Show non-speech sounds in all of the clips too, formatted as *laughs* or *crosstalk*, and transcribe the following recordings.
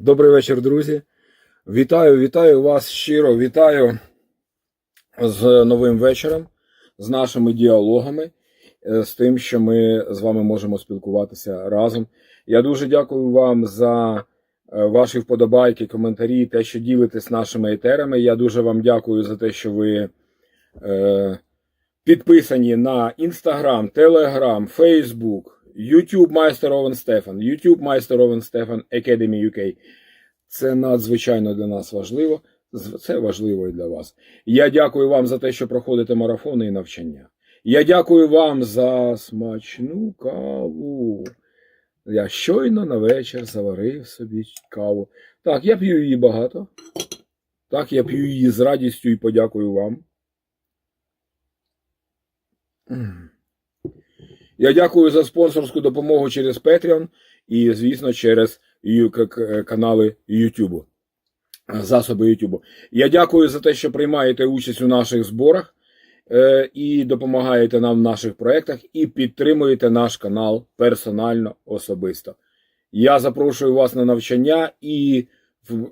Добрий вечір, друзі. Вітаю, вітаю вас щиро, вітаю з новим вечором, з нашими діалогами, е, з тим, що ми з вами можемо спілкуватися разом. Я дуже дякую вам за е, ваші вподобайки, коментарі, те, що ділитесь нашими етерами. Я дуже вам дякую за те, що ви е, підписані на Instagram, Telegram, Facebook, YouTube Майстер Овен Стефан, YouTube Майстер Овен Стефан Academy UK. Це надзвичайно для нас важливо. Це важливо і для вас. Я дякую вам за те, що проходите марафони і навчання. Я дякую вам за смачну каву. Я щойно на вечір заварив собі каву. Так, я п'ю її багато. Так, я п'ю її з радістю і подякую вам. Я дякую за спонсорську допомогу через Patreon і, звісно, через канали YouTube, засоби YouTube. Я дякую за те, що приймаєте участь у наших зборах е, і допомагаєте нам в наших проєктах, і підтримуєте наш канал персонально особисто. Я запрошую вас на навчання і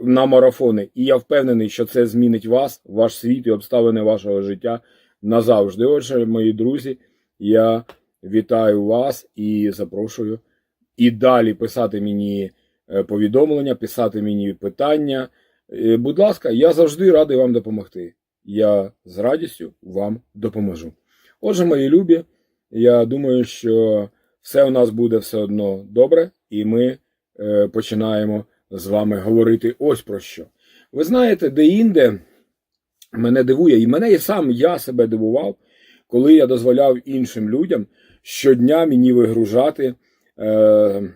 на марафони. І я впевнений, що це змінить вас, ваш світ і обставини вашого життя назавжди. Отже, мої друзі, я вітаю вас і запрошую і далі писати мені е, повідомлення, писати мені питання. Е, Будь ласка, я завжди радий вам допомогти. Я з радістю вам допоможу. Отже, мої любі, я думаю, що все у нас буде все одно добре, і ми е, починаємо з вами говорити ось про що. Ви знаєте, де-інде мене дивує, і мене і сам я себе дивував, коли я дозволяв іншим людям щодня мені вигружати. Е,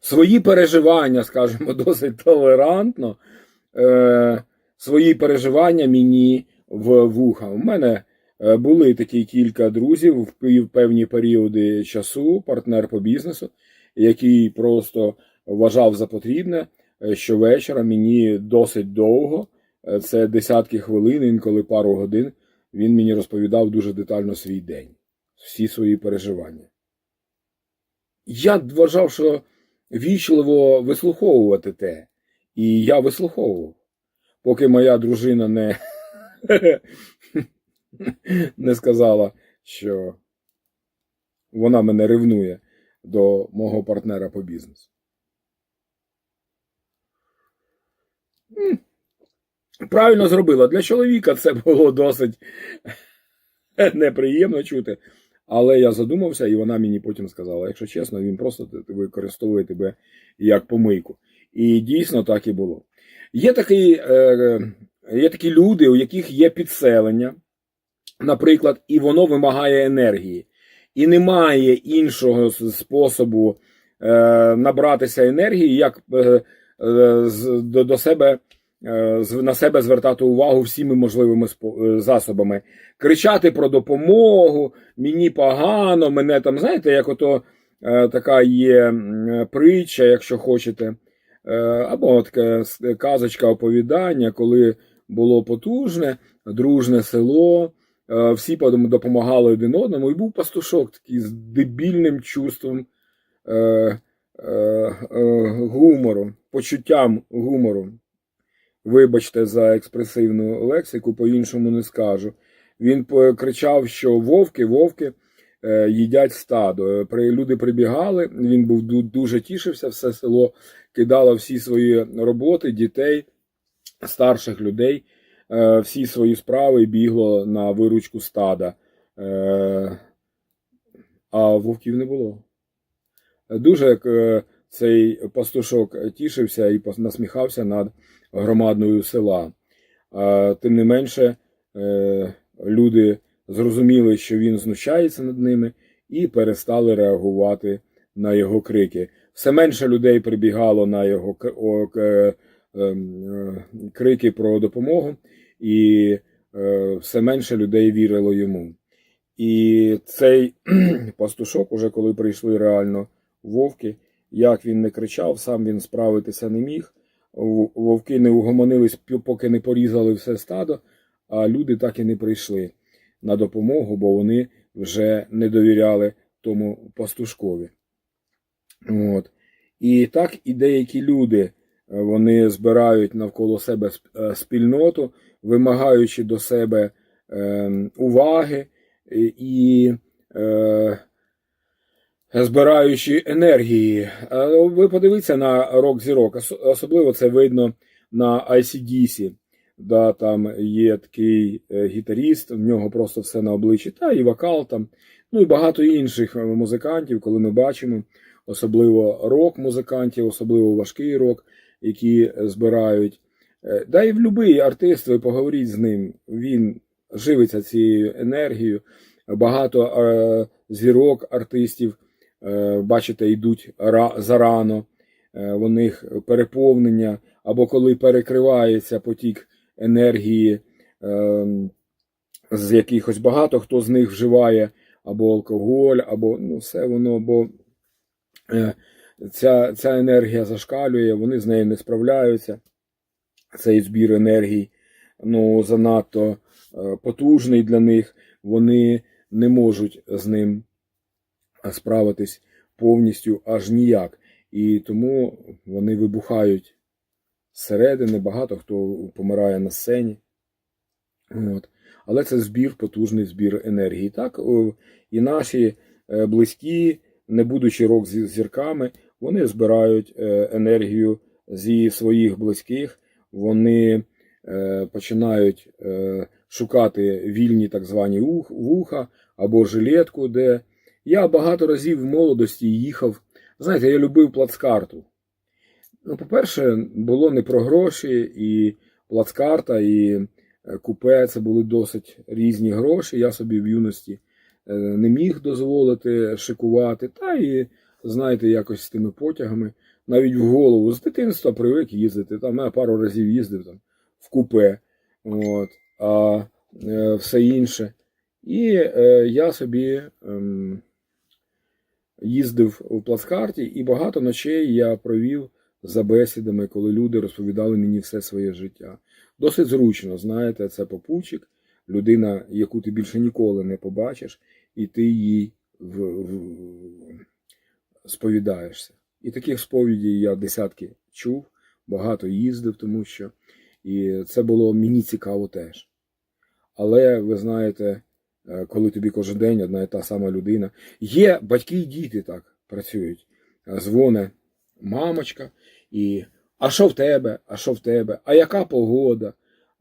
свої переживання, скажімо, *laughs* досить толерантно, е, свої переживання мені в вуха. У мене е, були такі кілька друзів в певні періоди часу, партнер по бізнесу, який просто вважав за потрібне, е, що вечора мені досить довго, е, це десятки хвилин, інколи пару годин, він мені розповідав дуже детально свій день, всі свої переживання. Я вважав, що вічливо вислуховувати те. І я вислуховував, поки моя дружина не, *laughs* не сказала, що вона мене ревнує до мого партнера по бізнесу. Правильно зробила. Для чоловіка це було досить неприємно чути. Але я задумався, і вона мені потім сказала: якщо чесно, він просто використовує тебе як помийку. І дійсно так і було. Є такі, е, є такі люди, у яких є підселення, наприклад, і воно вимагає енергії. І немає іншого способу е, набратися енергії, як е, е, до, себе, е, на себе звертати увагу всіми можливими е, засобами. Кричати про допомогу, мені погано, мене там, знаєте, як ото е, така є притча, якщо хочете, е, або така казочка оповідання, коли було потужне, дружне село, е, всі допомагали один одному, і був пастушок такий з дебільним чувством е, е, е, гумору, почуттям гумору. Вибачте за експресивну лексику, по-іншому не скажу. Він кричав, що вовки, вовки е, їдять стадо. Е, люди прибігали, він був дуже тішився, все село кидало всі свої роботи, дітей, старших людей, е, всі свої справи бігло на виручку стада. А вовків не було. Дуже цей пастушок тішився і насміхався над громадною села. Тим не менше, е, люди зрозуміли, що він знущається над ними, і перестали реагувати на його крики. Все менше людей прибігало на його е, ем, е, крики про допомогу, і все менше людей вірило йому. І цей *clears throat* пастушок, уже коли прийшли реально вовки, як він не кричав, сам він справитися не міг. Вовки не угомонились, поки не порізали все стадо, а люди так і не прийшли на допомогу, бо вони вже не довіряли тому пастушкові. От. І так і деякі люди е, вони збирають навколо себе е, спільноту, вимагаючи до себе е, уваги і е, збираючи енергії. Ви подивіться на рок зірок, особливо це видно на ICDC. Да, там є такий е, гітаріст, в нього просто все на обличчі, та і вокал там, ну і багато інших е, музикантів, коли ми бачимо, особливо рок-музикантів, особливо важкий рок, які збирають. Е, Да і в будь-який артист, ви поговоріть з ним, він живиться цією енергією. Багато зірок артистів, бачите, йдуть зарано, е, у них переповнення, або коли перекривається потік енергії, е, з якихось багато хто з них вживає або алкоголь, або ну, все воно, бо е, ця, ця енергія зашкалює, вони з нею не справляються. Цей збір енергії ну, занадто е, потужний для них, вони не можуть з ним справитись повністю аж ніяк. І тому вони вибухають зсередини, багато хто помирає на сцені. От. Але це збір, потужний збір енергії. Так, і наші е, близькі, не будучи рок зі- зірками, вони збирають е, енергію зі своїх близьких, вони е, починають шукати вільні так звані вуха або жилетку, де я багато разів в молодості їхав. Знаєте, я любив плацкарту. Ну, по-перше, було не про гроші, і плацкарта, і е, купе це були досить різні гроші. Я собі в юності е, не міг дозволити шикувати. Та і, знаєте, якось з тими потягами, навіть в голову з дитинства привик їздити. Там я пару разів їздив там в купе, от, а е, все інше. І е, я собі ем, їздив у плацкарті, і багато ночей я провів за бесідами, коли люди розповідали мені все своє життя. Досить зручно, знаєте, це попутчик, людина, яку ти більше ніколи не побачиш, і ти їй в, в, сповідаєшся. І таких сповідей я десятки чув, багато їздив, тому що і це було мені цікаво теж. Але ви знаєте, коли тобі кожен день одна і та сама людина. Є батьки і діти так працюють. Е, Дзвоне мамочка, і а що в тебе? А що в тебе? А яка погода?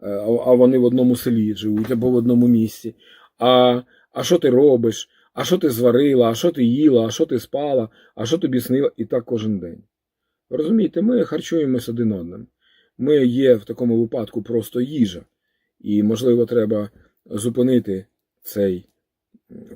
Е, А вони в одному селі живуть або в одному місці. А, а що ти робиш? А що ти зварила? А що ти їла? А що ти спала? А що тобі снило? І так кожен день. Розумієте, ми харчуємось один одним. Ми є в такому випадку просто їжа. І, можливо, треба зупинити цей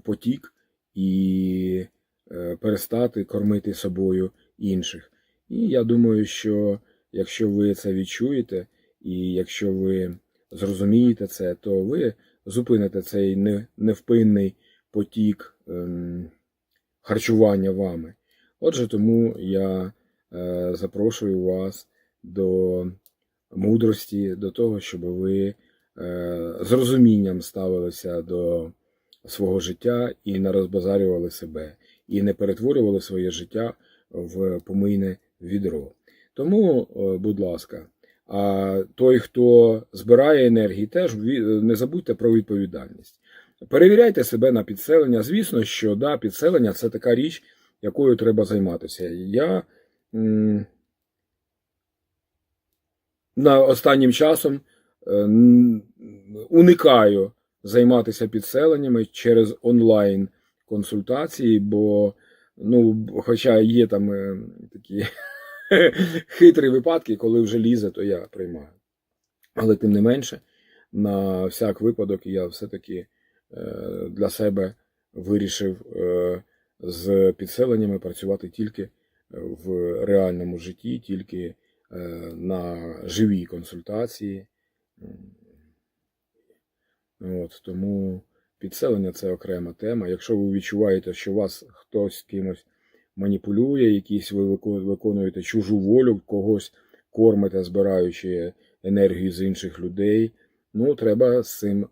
потік і е, перестати кормити собою інших. І я думаю, що якщо ви це відчуєте, і якщо ви зрозумієте це, то ви зупините цей невпинний потік ем, харчування вами. Отже, тому я е, запрошую вас до мудрості, до того, щоб ви з розумінням ставилися до свого життя і не розбазарювали себе, і не перетворювали своє життя в помийне відро. Тому, е, будь ласка, а той, хто збирає енергії, теж не забудьте про відповідальність. Перевіряйте себе на підселення. Звісно, що да, підселення це така річ, якою треба займатися. Я на останнім часом е, уникаю займатися підселеннями через онлайн консультації, бо, ну, хоча є там е, такі *laughs* хитрі випадки, коли вже лізе, то я приймаю. Але тим не менше, на всяк випадок я все-таки е, для себе вирішив е, з підселеннями працювати тільки в реальному житті, тільки е, на живій консультації. От, тому підселення це окрема тема. Якщо ви відчуваєте, що вас хтось кимось маніпулює, якісь ви виконуєте чужу волю, когось кормите, збираючи енергію з інших людей, ну треба з цим е,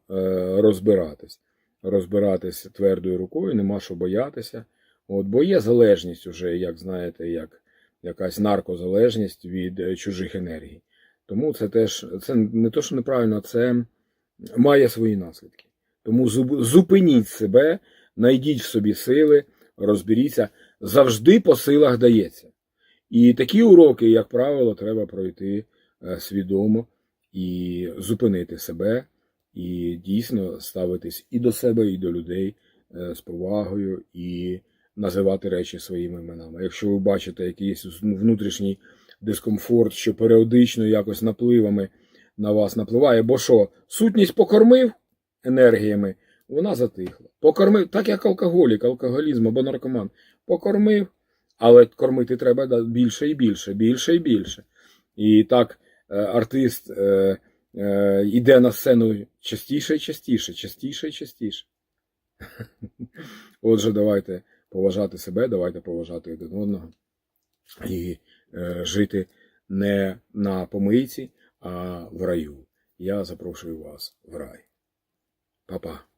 розбиратись. Розбиратись твердою рукою, нема що боятися. От, бо є залежність уже, як знаєте, як якась наркозалежність від е, чужих енергій. Тому це теж це не то, що неправильно, це має свої наслідки. Тому зупиніть себе, знайдіть в собі сили, розберіться. Завжди по силах дається. І такі уроки, як правило, треба пройти е, свідомо і зупинити себе, і дійсно ставитись і до себе, і до людей е, з повагою, і називати речі своїми іменами. Якщо ви бачите якийсь внутрішній дискомфорт, що періодично якось напливами на вас напливає, бо що, сутність покормив енергіями, вона затихла. Покормив, так як алкоголік, алкоголізм або наркоман. Покормив, але кормити треба більше і більше, більше і більше. І так е, артист е, е, йде на сцену частіше і частіше, частіше і частіше. *laughs* Отже, давайте поважати себе, давайте поважати один одного і жити не на помийці, а в раю. Я запрошую вас в рай. Па-па.